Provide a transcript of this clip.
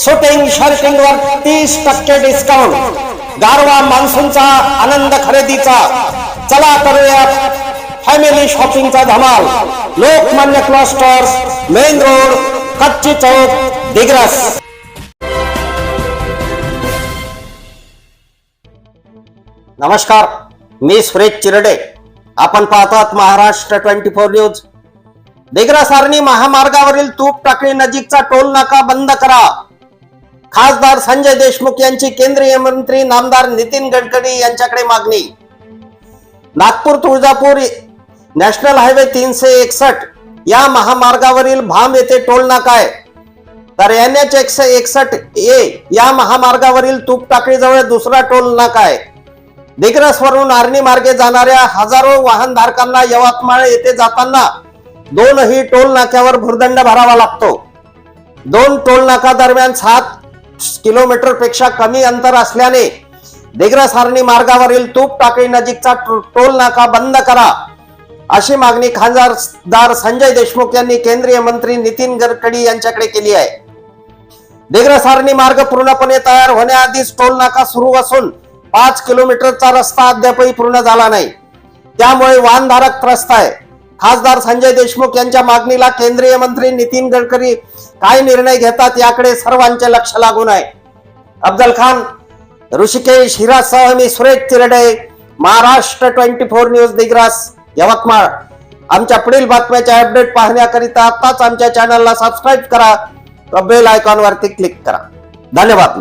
Shooting shirting वर तीस टक्के डिस्काउंट गारवा मान्सूनचा आनंद खरेदीचा. चला करूया फॅमिली शॉपिंगचा धमाल. लोकमान्य क्लॉस्टर्स मेन रोड कच्ची चौक दिग्रस. नमस्कार मी सुरेश चिरडे. आपण पाहतात Maharashtra twenty four news. Digras सारणी महामार्गावरील तूप टाकळी नजीकचा टोल नाका बंद करा. खासदार संजय देशमुख यांची केंद्रीय मंत्री नामदार नितीन गडकरी यांच्याकडे मागणी. नागपूर तुळजापूर नॅशनल हायवे तीनशे एकसष्ट या महामार्गावरील भाम येथे टोल नाका आहे. तर एन एच एकशे एकसष्ट ए या महामार्गावरील तूप टाकळीजवळ दुसरा टोल नाका आहे. दिग्रसवरून आर्णी मार्गे जाणाऱ्या हजारो वाहनधारकांना यवतमाळ येथे जाताना दोनही टोल नाक्यावर भुर्दंड भरावा लागतो. दोन टोल नाका दरम्यान सात किलोमीटरपेक्षा कमी अंतर असल्याने दिग्रस आर्णी मार्गावरील तूप टाकळी नजीकचा टो- टोल नाका बंद करा. अशी मागणी खासदार संजय देशमुख यांनी केंद्रीय मंत्री नितीन गडकरी यांच्याकडे केली आहे. दिग्रस आर्णी मार्ग पूर्णपणे तयार होण्याआधीच टोल नाका सुरू असून पाच किलोमीटरचा रस्ता अद्यापही पूर्ण झाला नाही. त्यामुळे वाहनधारक त्रस्त आहे खासदार संजय देशमुख यांच्या मागणीला केंद्रीय मंत्री नितीन गडकरी काय निर्णय घेतात याकडे सर्वांचे लक्ष लागून आहे. अफजल खान ऋषिकेश हिरासह मी Suresh Chirde Maharashtra twenty four news Digras Yavatmal. आमच्या पुढील बातम्याचे अपडेट पाहण्याकरिता आताच आमच्या चॅनलला सबस्क्राईब करा. व बेल आयकॉन वरती क्लिक करा. धन्यवाद.